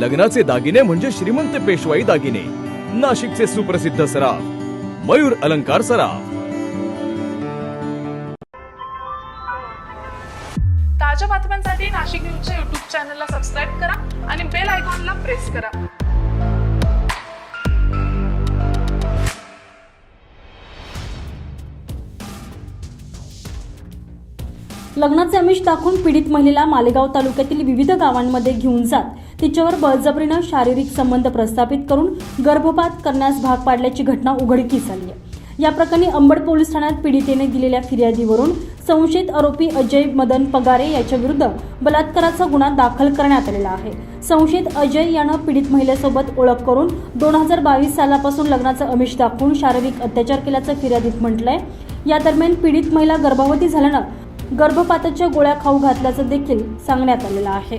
लग्नाचे दागिने म्हणजे श्रीमंत पेशवाई दागिने. नाशिकचे सुप्रसिद्ध सराफ. मयूर अलंकार सराफ. ताज्या बातम्यांसाठी नाशिक न्यूजच्या युट्यूब चॅनलला सबस्क्राईब करा आणि बेल आयकॉनला प्रेस करा. लग्नाचे आमिष दाखवून पीडित महिलेला मालेगाव तालुक्यातील विविध गावांमध्ये घेऊन जात. तिच्यावर बळजबरीनं शारीरिक संबंध प्रस्थापित करून गर्भपात करण्यास भाग पाडल्याची घटना उघडकीस आली आहे. या प्रकरणी अंबड पोलीस ठाण्यात पीडितेने दिलेल्या फिर्यादीवरून संशयित आरोपी अजय मदन पगारे याच्या विरुद्ध बलात्काराचा गुन्हा दाखल करण्यात आलेला आहे. संशयित अजय यानं पीडित महिलेसोबत ओळख करून दोन हजार बावीस सालापासून लग्नाचं अमिष दाखवून शारीरिक अत्याचार केल्याचं फिर्यादीत म्हटलंय. या दरम्यान पीडित महिला गर्भवती झाल्यानं गर्भपाताच्या गोळ्या खाऊ घातल्याचं देखील सांगण्यात आलेलं आहे.